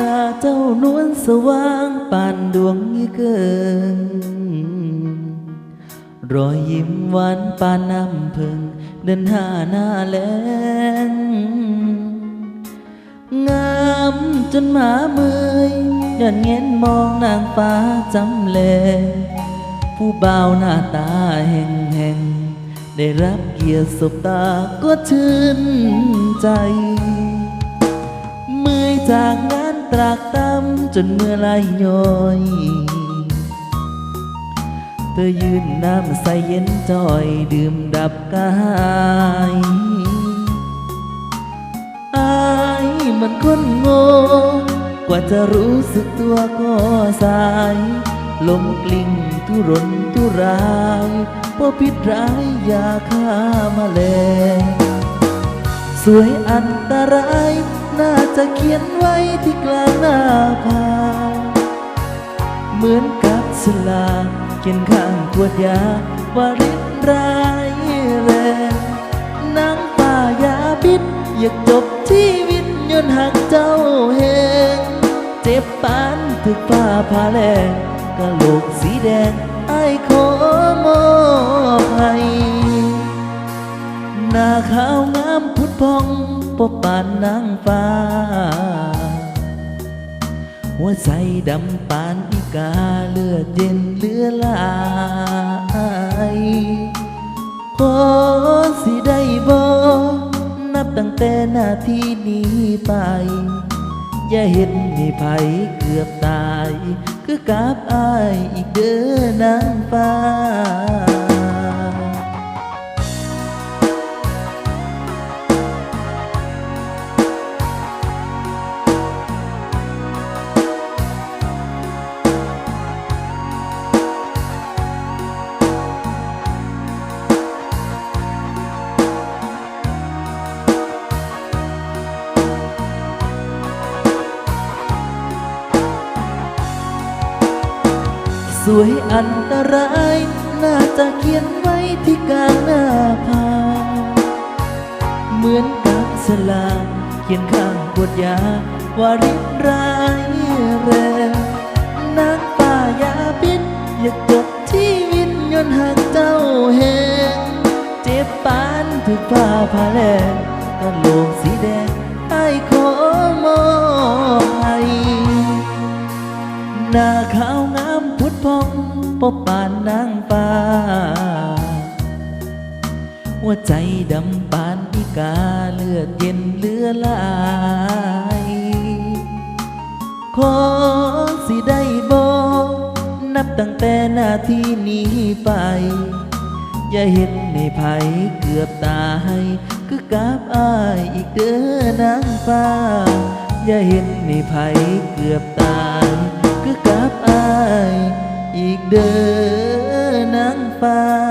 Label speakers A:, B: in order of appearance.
A: นาเจ้านวลสว่างปานดวงยี่เกิน รอยยิ้มหวานปานน้ำเพิงเดินหาหน้าแลงงามจนหมาเมยย้อนเง้นมองนางฟ้าจำแลผู้บ่าวหน้าตาแห่งแห่งได้รับเกียรติสบตาก็ชื่นใจ เมื่อยจากงาน ตรากตำจนเมื่อไหลย้อย เธอยืนน้ำใสเย็นจอยดื่มดับกายอายมันคนโง่กว่าจะรู้สึกตัวก็สายลมกลิ่งทุรนทุรายเพราะพิษร้ายยาฆ่ามาแมลงสวยอันตราย น่าจะเขียนไว้ที่กลางหน้าผาเหมือนกับสลากเขียนข้างขวดยาว่าฤทธิ์ร้ายแรงนางป่ายาพิษอยากจบชีวิตยนหักเจ้าเฮงเจ็บปานถึกฟ้าผ่าแรงกะโหลกสีแดงไอ้ขอมอบให้หน้าขาวงามพุดพอง บปานนางฟ้า หัวใจดำปานอีกาเลือดเย็นเลือหลายขอสิได้บ่นับตั้งแต่นาทีนี้ไป อย่าเห็นให้ไผเกือบตาย คือกับอายอีกเด้อนางฟ้า วยอันตราย น่าจะเขียนไว้ที่กลางหน้าผาเหมือนกับสลากเขียนข้างบทยาว่าริบร้ายแรงนางป่ายาพิษอยากจบชีวิตยนหักเจ้าแหงเจ็บปานถึกผ้าผ่าแลงกะโลกสี หน้าขาวงามพุดพองปบปานนางฟ้าหัวใจดำปานอีกาเลือดเย็นเลือหลายขอสิได้บอกนับตั้งแต่นาทีนี้ไป อย่าเห็นในภัยเกือบตาย คือกับอายอีกเด้อนางฟ้า อย่าเห็นในภัยเกือบตาย เด้อนางฟ้า